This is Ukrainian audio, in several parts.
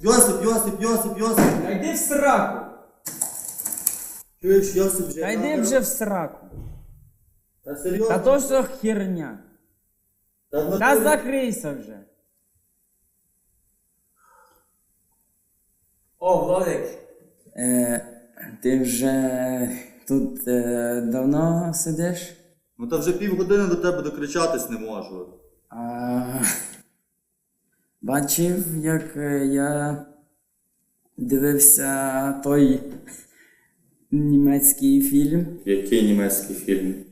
Йосип. Йосип, Йосип, Йосип. Та йди в сраку! Чуєш, Йосип вже. Та йди вже в сраку. Та серйозно. Та то що херня. Та, Та натурі- закрийся вже. О, Владик, Е, ти вже тут е, давно сидиш? Ну та вже півгодини до тебе докричатись не можу. А, бачив, як е, я дивився той німецький фільм. Який німецький фільм?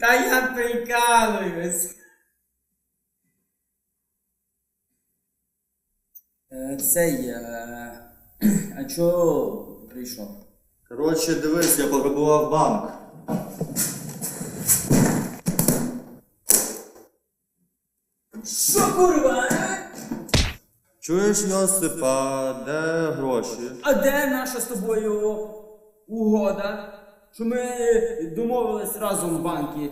та я прикалуюсь. Е, Цей. е, А чого прийшов? Коротше, дивись, я пограбував банк. Що курва? а? Чуєш, Йосип, а де гроші? А де наша з тобою угода? Що ми домовились разом в банки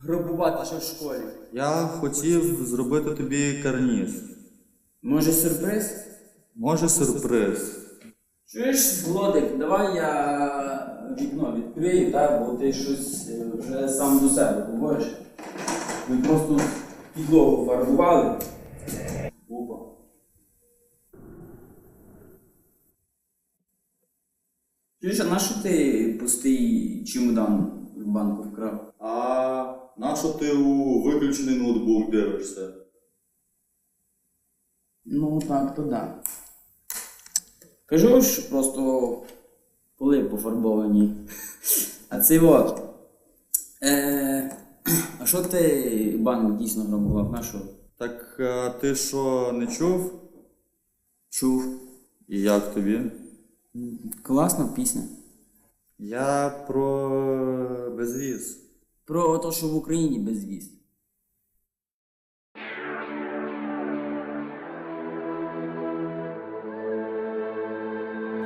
грабувати ще в школі. Я хотів зробити тобі карніз. Може сюрприз? Може сюрприз. Чуєш, Володик, давай я вікно відкрию, так, бо ти щось е, вже сам до себе говориш. Ми просто підлогу фарбували. Опа. Чуєш, а на що ти пустий чемодан в банку вкрав? А на що ти у виключений ноутбук дивишся? Ну так, то да. Кажу ж, просто поли пофарбовані. А цей от. Е, а що ти банк дійсно грабував? На що? Так а ти що не чув? Чув. І як тобі? Класна пісня. Я про безвіз. Про те, що в Україні безвіз.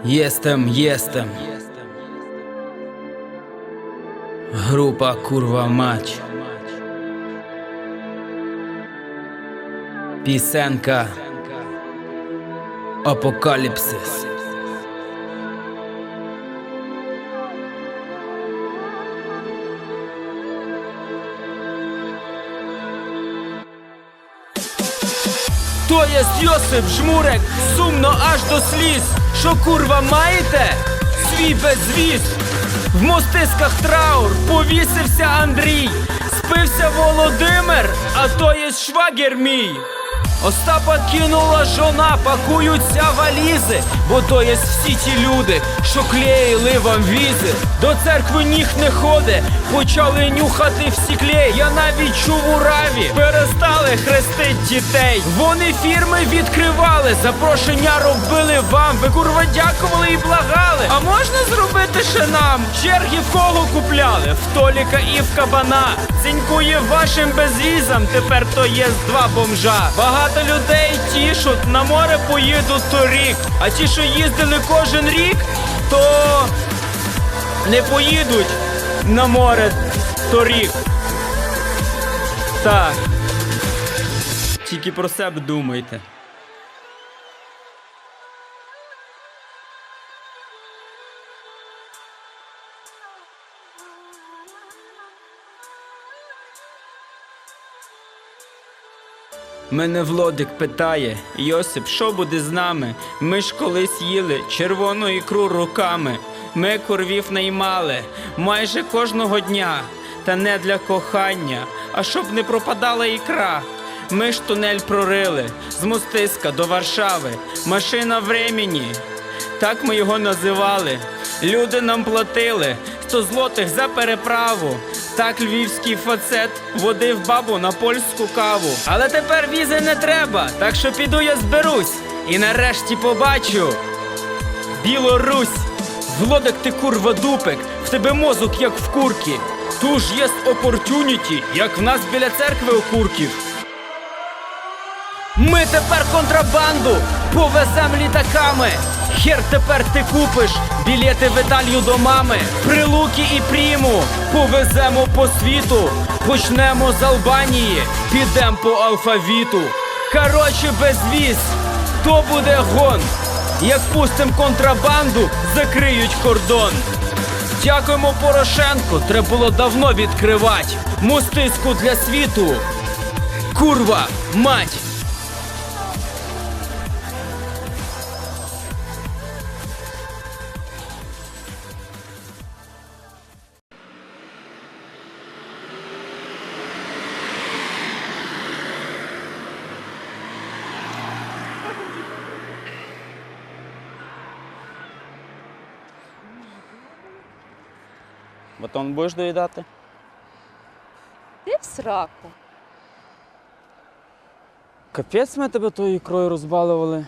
Jestem, jestem. Grupa kurwa mać. Piosenka Apokalipsys. То jest Йосип Жмурек, сумно аж до сліз. Що курва маєте? Свій безвіз. В мостисках траур повісився Андрій. Спився Володимир, а то є швагер мій. Остапа кинула жона, пакуються валізи, бо то є всі ті люди, що клеїли вам візи. До церкви ніг не ходи, почали нюхати всі клей. Я навіть чув у раві, перестали хрестить дітей. Вони фірми відкривали, запрошення робили вам. Ви курва дякували і благали. А можна зробити ще нам? Черги в кого купляли? В Толіка і в кабана. Цінькує вашим безвізам, тепер то є з два бомжа. Багато людей тішуть, на море поїдуть торік. А ті, що їздили кожен рік, то не поїдуть на море торік. Так. Тільки про себе думайте. Мене Влодик питає, Йосип, що буде з нами? Ми ж колись їли червону ікру руками. Ми корвів наймали майже кожного дня, та не для кохання, а щоб не пропадала ікра. Ми ж тунель прорили з мостиска до Варшави, машина времені. Так ми його називали. Люди нам платили 100 злотих за переправу. Так львівський фацет водив бабу на польську каву. Але тепер візи не треба, так що піду я зберусь і нарешті побачу Білорусь. Влодик ти курва дупик, в тебе мозок як в курки. Туж є опортюніті, як в нас біля церкви окурків. Ми тепер контрабанду повезем літаками Хер тепер ти купиш білети в Італію до мами, прилуки і пріму. Повеземо по світу, почнемо з Албанії, підемо по алфавіту. Короче, безвіз, то буде гон. Як пустим контрабанду, закриють кордон. Дякуємо Порошенку, треба було давно відкривати. Мостиську для світу. Курва, мать! Батон будеш доїдати? Ти в сраку. Капець ми тебе тою ікрою розбалували.